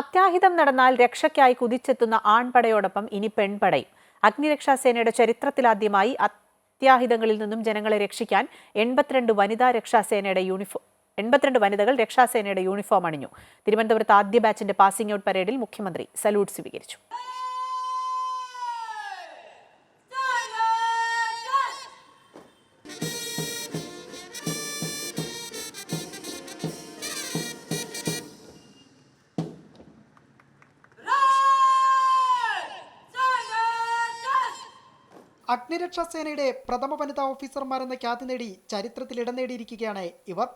അത്യാഹിതം നടന്നാൽ രക്ഷയ്ക്കായി കുതിച്ചെത്തുന്ന ആൺപടയോടൊപ്പം ഇനി പെൺപടയും. അഗ്നിരക്ഷാസേനയുടെ ചരിത്രത്തിലാദ്യമായി അത്യാഹിതങ്ങളിൽ നിന്നും ജനങ്ങളെ രക്ഷിക്കാൻ എൺപത്തിരണ്ട് വനിതാ രക്ഷാസേനയുടെ യൂണിഫോം എൺപത്തിരണ്ട് വനിതകൾ രക്ഷാസേനയുടെ യൂണിഫോം അണിഞ്ഞു. തിരുവനന്തപുരത്ത് ആദ്യ ബാച്ചിന്റെ പാസിംഗ് ഔട്ട് പരേഡിൽ മുഖ്യമന്ത്രി സല്യൂട്ട് സ്വീകരിച്ചു. അഗ്നിരക്ഷാസേനയുടെ പ്രഥമ വനിതാ ഓഫീസർമാരെന്ന ഖ്യാതി നേടി ചരിത്രത്തിൽ ഇടം നേടിയിരിക്കുകയാണ് ഇവർ.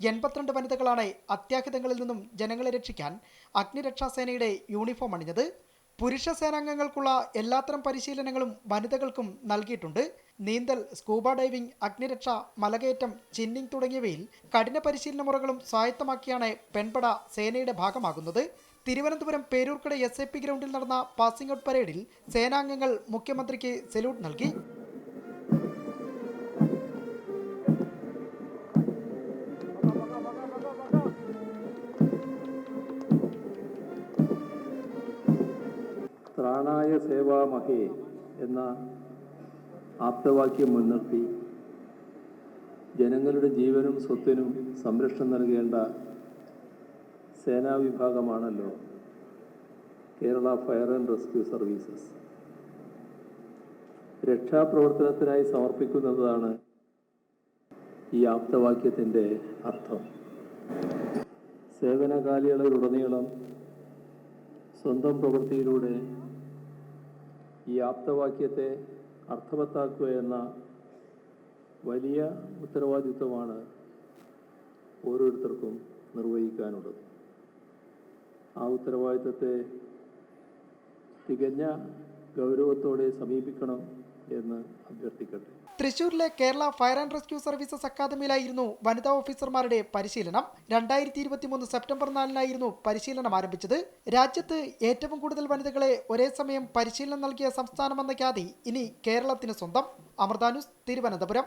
എൺപത്തിരണ്ട് വനിതകളാണ് അത്യാഹിതങ്ങളിൽ നിന്നും ജനങ്ങളെ രക്ഷിക്കാൻ അഗ്നിരക്ഷാ സേനയുടെ യൂണിഫോം അണിഞ്ഞത്. പുരുഷ സേനാംഗങ്ങൾക്കുള്ള എല്ലാത്തരം പരിശീലനങ്ങളും വനിതകൾക്കും നൽകിയിട്ടുണ്ട്. നീന്തൽ സ്കൂബ ഡൈവിംഗ് അഗ്നിരക്ഷ മലകയറ്റം ചിന്നിംഗ് തുടങ്ങിയവയിൽ കഠിന പരിശീലന മുറകളും സ്വായത്തമാക്കിയാണ് പെൺപട സേനയുടെ ഭാഗമാകുന്നത്. Thiruvananthapuram Peroorkada S I P ഗ്രൗണ്ടിൽ നടന്ന പാസിംഗ് ഔട്ട് പരേഡിൽ സേനാംഗങ്ങൾ മുഖ്യമന്ത്രിക്ക് സല്യൂട്ട് നൽകി. ത്രാണായ സേവാമഹേ എന്ന ആപ്തവാക്യം മുൻനിർത്തി. ജനങ്ങളുടെ ജീവനും സ്വത്തിനും സംരക്ഷണം നൽകേണ്ട സേനാ വിഭാഗമാണല്ലോ Kerala fire and rescue services. രക്ഷാപ്രവർത്തനത്തിനായി സമർപ്പിക്കുന്നതാണ് ഈ ആപ്തവാക്യത്തിന്റെ അർത്ഥം. സേവന കാലയളവിലുടനീളം സ്വന്തം പ്രവൃത്തിയിലൂടെ ഈ ആപ്തവാക്യത്തെ അർത്ഥവത്താക്കുക എന്ന വലിയ ഉത്തരവാദിത്വമാണ് ഓരോരുത്തർക്കും നിർവഹിക്കാനുള്ളത്. ആ ഉത്തരവാദിത്വത്തെ തികഞ്ഞ ഗൗരവത്തോടെ സമീപിക്കണം എന്ന് അഭ്യർത്ഥിക്കട്ടെ. തൃശൂരിലെ Kerala fire and rescue services അക്കാദമിയിലായിരുന്നു വനിതാ ഓഫീസർമാരുടെ പരിശീലനം. രണ്ടായിരത്തി ഇരുപത്തിമൂന്ന് സെപ്റ്റംബർ നാലിനായിരുന്നു പരിശീലനം ആരംഭിച്ചത്. രാജ്യത്ത് ഏറ്റവും കൂടുതൽ വനിതകളെ ഒരേ സമയം പരിശീലനം നൽകിയ സംസ്ഥാനമെന്ന ഖ്യാതി ഇനി കേരളത്തിന് സ്വന്തം. അമൃതാനുസ് തിരുവനന്തപുരം.